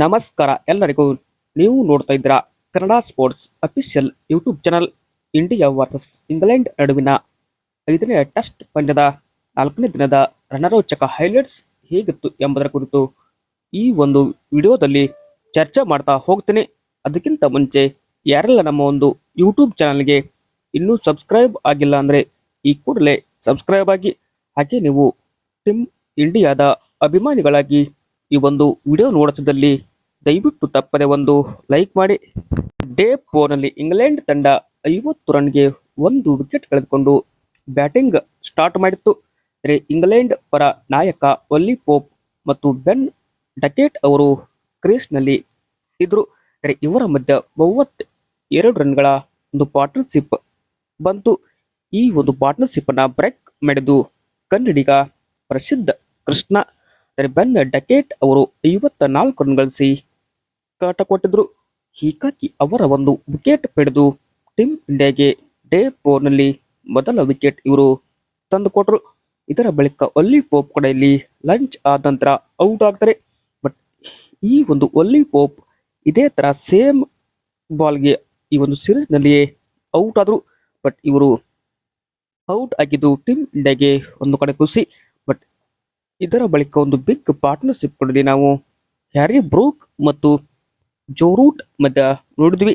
ನಮಸ್ಕಾರ ಎಲ್ಲರಿಗೂ. ನೀವು ನೋಡ್ತಾ ಇದ್ದೀರಾ Kannada sports official YouTube channel India versus England ನಡುವಿನ ಐದನೇ ಟೆಸ್ಟ್ ಪಂದ್ಯದ ನಾಲ್ಕನೇ ದಿನದ ರಣರೋಚಕ ಹೈಲೈಟ್ಸ್ ಹೇಗಿತ್ತು ಎಂಬುದರ ಕುರಿತು ಈ ಒಂದು ವಿಡಿಯೋದಲ್ಲಿ ಚರ್ಚೆ ಮಾಡ್ತಾ ಹೋಗ್ತೀನಿ. ಅದಕ್ಕಿಂತ ಮುಂಚೆ ಯಾರೆಲ್ಲ ನಮ್ಮ ಒಂದು ಯೂಟ್ಯೂಬ್ ಚಾನಲ್ಗೆ ಇನ್ನೂ ಸಬ್ಸ್ಕ್ರೈಬ್ ಆಗಿಲ್ಲ ಅಂದರೆ ಈ ಕೂಡಲೇ ಸಬ್ಸ್ಕ್ರೈಬ್ ಆಗಿ, ಹಾಗೆ ನೀವು ಟೀಮ್ ಇಂಡಿಯಾದ ಅಭಿಮಾನಿಗಳಾಗಿ ಈ ಒಂದು ವಿಡಿಯೋ ನೋಡುತ್ತಿದ್ದಲ್ಲಿ ದಯವಿಟ್ಟು ತಪ್ಪದೆ ಒಂದು ಲೈಕ್ ಮಾಡಿ. ಡೇ ಫೋರ್ನಲ್ಲಿ ಇಂಗ್ಲೆಂಡ್ ತಂಡ ಐವತ್ತು ರನ್ಗೆ ಒಂದು ವಿಕೆಟ್ ಕಳೆದುಕೊಂಡು ಬ್ಯಾಟಿಂಗ್ ಸ್ಟಾರ್ಟ್ ಮಾಡಿತ್ತು. ಅಂದರೆ ಇಂಗ್ಲೆಂಡ್ ಪರ ನಾಯಕ ಒಲ್ಲಿ ಪೋಪ್ ಮತ್ತು ಬೆನ್ ಡಕೇಟ್ ಅವರು ಕ್ರೀಸ್ನಲ್ಲಿ ಇದ್ದರು. ಅಂದರೆ ಇವರ ಮಧ್ಯ ಮೂವತ್ತ ಎರಡು ರನ್ಗಳ ಒಂದು ಪಾರ್ಟ್ನರ್ಶಿಪ್ ಬಂತು. ಈ ಒಂದು ಪಾರ್ಟ್ನರ್ಶಿಪ್ಪನ್ನು ಬ್ರೇಕ್ ಮಾಡಿದ್ದು ಕನ್ನಡಿಗ ಪ್ರಸಿದ್ಧ ಕೃಷ್ಣ. ಬೆನ್ ಡಕೇಟ್ ಅವರು ಐವತ್ತ ನಾಲ್ಕು ರನ್ ಗಳಿಸಿ ಕಾಟ ಕೊಟ್ಟಿದ್ರು ಹೀಗಾಗಿ ಅವರ ಒಂದು ವಿಕೆಟ್ ಪಡೆದು ಟೀಮ್ ಇಂಡಿಯಾಗೆ ಡೇ ಫೋರ್ನಲ್ಲಿ ಮೊದಲ ವಿಕೆಟ್ ಇವರು ತಂದುಕೊಟ್ರು. ಇದರ ಬಳಿಕ ಒಲ್ಲಿ ಪೋಪ್ ಕಡೆಯಲ್ಲಿ ಲಂಚ್ ಆದ ನಂತರ ಔಟ್ ಆಗ್ತಾರೆ. ಬಟ್ ಈ ಒಂದು ಒಲ್ಲಿ ಪೋಪ್ ಇದೇ ತರ ಸೇಮ್ ಬಾಲ್ಗೆ ಈ ಒಂದು ಸೀರೀಸ್ನಲ್ಲಿಯೇ ಔಟ್ ಆದ್ರು. ಬಟ್ ಇವರು ಔಟ್ ಆಗಿದ್ದು ಟೀಮ್ ಇಂಡಿಯಾಗೆ ಒಂದು ಕಡೆ ಖುಷಿ ಇದರ ಬಳಿಕ ಒಂದು ಬಿಗ್ ಪಾರ್ಟ್ನರ್ಶಿಪ್ ಕೊಡಲಿ ನಾವು. ಹ್ಯಾರಿ ಬ್ರೂಕ್ ಮತ್ತು ಜೋರೂಟ್ ಮಧ್ಯ ನೋಡಿದ್ವಿ.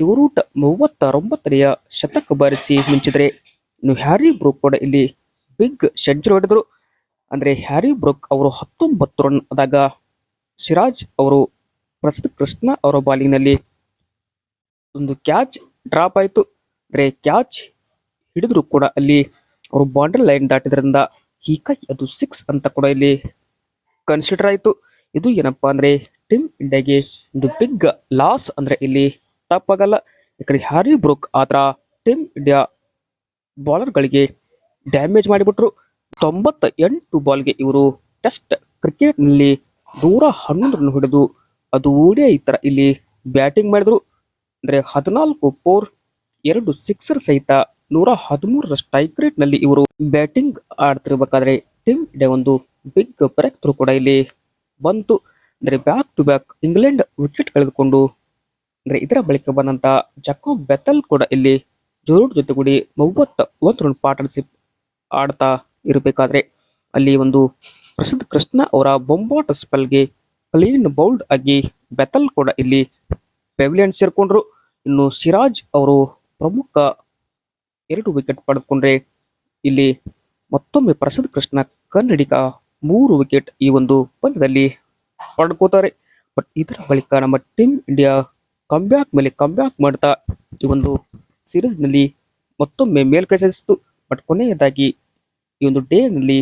ಜೋರೂಟ್ ಮೂವತ್ತರೊಂಬತ್ತನೆಯ ಶತಕ ಬಾರಿಸಿ ಮಿಂಚಿದ್ರೆ ಇನ್ನು ಹ್ಯಾರಿ ಬ್ರೂಕ್ ಕೂಡ ಇಲ್ಲಿ ಬಿಗ್ ಸೆಂಚುರಿ ಹೊಡೆದರು. ಅಂದ್ರೆ ಹ್ಯಾರಿ ಬ್ರೂಕ್ ಅವರು ಹತ್ತೊಂಬತ್ತು ರನ್ ಆದಾಗ ಸಿರಾಜ್ ಅವರು, ಪ್ರಸಿದ್ಧ ಕೃಷ್ಣ ಅವರ ಬಾಲಿಂಗ್ನಲ್ಲಿ ಒಂದು ಕ್ಯಾಚ್ ಡ್ರಾಪ್ ಆಯಿತು. ಅಂದರೆ ಕ್ಯಾಚ್ ಹಿಡಿದ್ರು ಕೂಡ ಅಲ್ಲಿ ಅವರು ಬಾರ್ಡರ್ ಲೈನ್ ದಾಟಿದ್ರಿಂದ ಹೀಗಾಗಿ ಅದು ಸಿಕ್ಸ್ ಅಂತ ಕೂಡ ಇಲ್ಲಿ ಕನ್ಸಿಡರ್ ಆಯಿತು. ಇದು ಏನಪ್ಪಾ ಅಂದ್ರೆ ಟೀಮ್ ಇಂಡಿಯಾಗೆ ಒಂದು ಬಿಗ್ ಲಾಸ್ ಅಂದ್ರೆ ಇಲ್ಲಿ ತಪ್ಪಾಗಲ್ಲ ಯಾಕಂದ್ರೆ ಹ್ಯಾರಿ ಬ್ರೂಕ್ ಆತರ ಟೀಮ್ ಇಂಡಿಯಾ ಬಾಲರ್ಗಳಿಗೆ ಡ್ಯಾಮೇಜ್ ಮಾಡಿಬಿಟ್ರು. ತೊಂಬತ್ತ ಎಂಟು ಬಾಲ್ಗೆ ಇವರು ಟೆಸ್ಟ್ ಕ್ರಿಕೆಟ್ನಲ್ಲಿ ನೂರ ಹನ್ನೊಂದು ರನ್ ಹೊಡೆದು ಅದು ಓಡಿಯ ಈ ಥರ ಇಲ್ಲಿ ಬ್ಯಾಟಿಂಗ್ ಮಾಡಿದ್ರು. ಅಂದ್ರೆ ಹದಿನಾಲ್ಕು ಫೋರ್ ಎರಡು ಸಿಕ್ಸರ್ ಸಹಿತ ನೂರ ಹದಿಮೂರರ ಸ್ಟ್ರೈಕ್ ರೇಟ್ನಲ್ಲಿ ಇವರು ಬ್ಯಾಟಿಂಗ್ ಆಡ್ತಿರ್ಬೇಕಾದ್ರೆ ಟೀಮ್ ಇಂಡಿಯಾ ಒಂದು ಬಿಗ್ ಬ್ರೇಕ್ ಥ್ರೂ ಕೂಡ ಇಲ್ಲಿ ಬಂತು. ಅಂದ್ರೆ back to back England wicket ಕಳೆದುಕೊಂಡು, ಅಂದ್ರೆ ಇದರ ಬಳಿಕ ಬಂದಂತ ಜಕೋಬ್ ಬೆತಲ್ ಕೂಡ ಇಲ್ಲಿ ಜೋರೂಟ್ ಜೊತೆಗೂಡಿ ಮೂವತ್ತ ಒಂದು ರನ್ ಪಾರ್ಟ್ನರ್ಶಿಪ್ ಆಡ್ತಾ ಇರಬೇಕಾದ್ರೆ ಅಲ್ಲಿ ಒಂದು ಪ್ರಸಿದ್ಧ ಕೃಷ್ಣ ಅವರ ಬೊಂಬಾಟ ಸ್ಪೆಲ್ಗೆ ಕ್ಲೀನ್ ಬೌಲ್ಡ್ ಆಗಿ ಬೆತಲ್ ಕೂಡ ಇಲ್ಲಿ ಪೆವಿಲಿಯನ್ ಸೇರ್ಕೊಂಡ್ರು. ಇನ್ನು ಸಿರಾಜ್ ಅವರು ಪ್ರಮುಖ ಎರಡು ವಿಕೆಟ್ ಪಡೆದುಕೊಂಡ್ರೆ ಇಲ್ಲಿ ಮತ್ತೊಮ್ಮೆ ಪ್ರಸಾದ್ ಕೃಷ್ಣ ಕನ್ನಡಿಗ ಮೂರು ವಿಕೆಟ್ ಈ ಒಂದು ಪಂದ್ಯದಲ್ಲಿ ಪಡ್ಕೋತಾರೆ. ಬಟ್ ಇದರ ಬಳಿಕ ನಮ್ಮ ಟೀಮ್ ಇಂಡಿಯಾ ಕಂಬ್ಯಾಕ್ ಮೇಲೆ ಕಂಬ್ಯಾಕ್ ಮಾಡ್ತಾ ಈ ಒಂದು ಸೀರೀಸ್ನಲ್ಲಿ ನಲ್ಲಿ ಮತ್ತೊಮ್ಮೆ ಮೇಲ್ಕೈ ಸಾಧಿಸಿತು ಬಟ್ ಕೊನೆಯದಾಗಿ ಈ ಒಂದು ಡೇ ನಲ್ಲಿ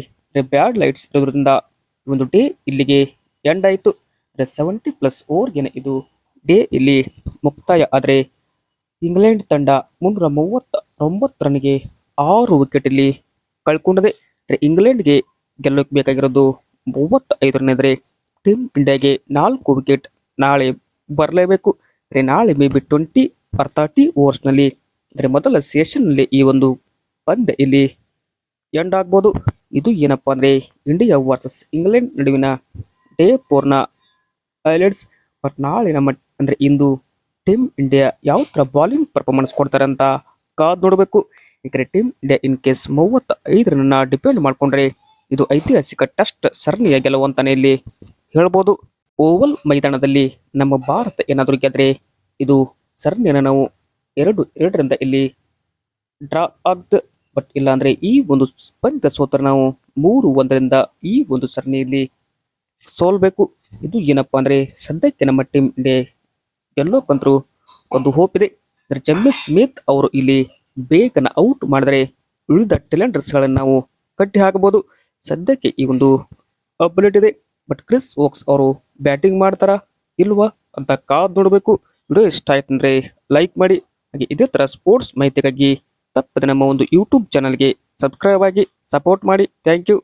ಬ್ಯಾಡ್ ಲೈಟ್ಸ್ ಇರೋದ್ರಿಂದ ಈ ಒಂದು ಡೇ ಇಲ್ಲಿಗೆ ಎಂಡ್ ಆಯಿತು. ಸೆವೆಂಟಿ ಪ್ಲಸ್ ಓವರ್ಗೆ ಇದು ಡೇ ಇಲ್ಲಿ ಮುಕ್ತಾಯ. ಆದರೆ ಇಂಗ್ಲೆಂಡ್ ತಂಡ ಮುನ್ನೂರ ಮೂವತ್ತ ಒಂಬತ್ತು ರನ್ಗೆ ಆರು ವಿಕೆಟ್ ಇಲ್ಲಿ ಕಳ್ಕೊಂಡಿದೆ ಇಂಗ್ಲೆಂಡ್ ಇಂಗ್ಲೆಂಡ್ಗೆ ಗೆಲ್ಲೋಕೆ ಬೇಕಾಗಿರೋದು ಮೂವತ್ತೈದು ರನ್ ಇದ್ರೆ ಟೀಮ್ ಇಂಡಿಯಾಗೆ ನಾಲ್ಕು ವಿಕೆಟ್ ನಾಳೆ ಬರಲೇಬೇಕು. ಅಂದರೆ ನಾಳೆ maybe twenty or thirty ಓವರ್ಸ್ನಲ್ಲಿ ಅಂದರೆ ಮೊದಲ ಸೆಷನ್ನಲ್ಲಿ ಈ ಒಂದು ಪಂದ್ಯ ಇಲ್ಲಿ ಎಂಡ್ ಆಗ್ಬೋದು. ಇದು ಏನಪ್ಪಾ ಅಂದ್ರೆ ಇಂಡಿಯಾ ವರ್ಸಸ್ ಇಂಗ್ಲೆಂಡ್ ನಡುವಿನ ಡೇ ಫೋರ್ನ ಹೈಲೈಟ್ಸ್ ಬಟ್ ನಾಳೆ ನಮ್ಮ ಅಂದರೆ ಇಂದು ಟೀಮ್ ಇಂಡಿಯಾ ಯಾವ ಥರ ಬಾಲಿಂಗ್ ಪರ್ಫಾರ್ಮೆನ್ಸ್ ಕೊಡ್ತಾರೆ ಅಂತ ಕಾದ್ ನೋಡಬೇಕು. ಯಾಕಂದ್ರೆ ಟೀಮ್ ಇಂಡಿಯಾ ಇನ್ ಕೇಸ್ ಮೂವತ್ತ ಐದರನ್ನ ಡಿಪೆಂಡ್ ಮಾಡ್ಕೊಂಡ್ರೆ ಇದು ಐತಿಹಾಸಿಕ ಟೆಸ್ಟ್ ಸರಣಿಯ ಗೆಲುವು ಅಂತಾನೆ ಇಲ್ಲಿ ಹೇಳ್ಬೋದು. ಓವಲ್ ಮೈದಾನದಲ್ಲಿ ನಮ್ಮ ಭಾರತ ಏನಾದರೂ ಗೆದ್ರೆ ಇದು ಸರಣಿಯನ್ನು ನಾವು ಎರಡು, ಎರಡರಿಂದ ಇಲ್ಲಿ ಡ್ರಾ ಆಗ್ದ ಬಟ್ ಇಲ್ಲ ಅಂದ್ರೆ ಈ ಒಂದು ಸ್ಪಂದ ಸೋತರ ನಾವು ಮೂರು, ಒಂದರಿಂದ ಈ ಒಂದು ಸರಣಿಯಲ್ಲಿ ಸೋಲ್ಬೇಕು. ಇದು ಏನಪ್ಪಾ ಅಂದ್ರೆ ಸದ್ಯಕ್ಕೆ ನಮ್ಮ ಟೀಮ್ ಇಂಡಿಯಾ ಗೆಲ್ಲೋಕಂತರೂ ಒಂದು ಹೋಪ್ ಇದೆ. ಜಮ್ಮಿ ಸ್ಮಿತ್ ಅವರು ಇಲ್ಲಿ ಬೇಗನ ಔಟ್ ಮಾಡಿದರೆ ಉಳಿದ ಟೆಲೆಂಡರ್ಸ್ಗಳನ್ನು ನಾವು ಕಟ್ಟಿ ಹಾಕಬಹುದು. ಸದ್ಯಕ್ಕೆ ಈ ಒಂದು ಅಬಿಲಿಟಿ ಇದೆ. ಬಟ್ ಕ್ರಿಸ್ ವೋಕ್ಸ್ ಅವರು ಬ್ಯಾಟಿಂಗ್ ಮಾಡ್ತಾರ ಇಲ್ವಾ ಅಂತ ಕಾದ್ ನೋಡಬೇಕು. ವಿಡಿಯೋ ಇಷ್ಟ ಆಯ್ತು ಅಂದ್ರೆ ಲೈಕ್ ಮಾಡಿ. ಹಾಗೆ ಇದೇ ತರ ಸ್ಪೋರ್ಟ್ಸ್ ಮಾಹಿತಿಗಾಗಿ ತಪ್ಪದೆ ನಮ್ಮ ಒಂದು ಯೂಟ್ಯೂಬ್ ಚಾನಲ್ಗೆ ಸಬ್ಸ್ಕ್ರೈಬ್ ಆಗಿ ಸಪೋರ್ಟ್ ಮಾಡಿ. Thank you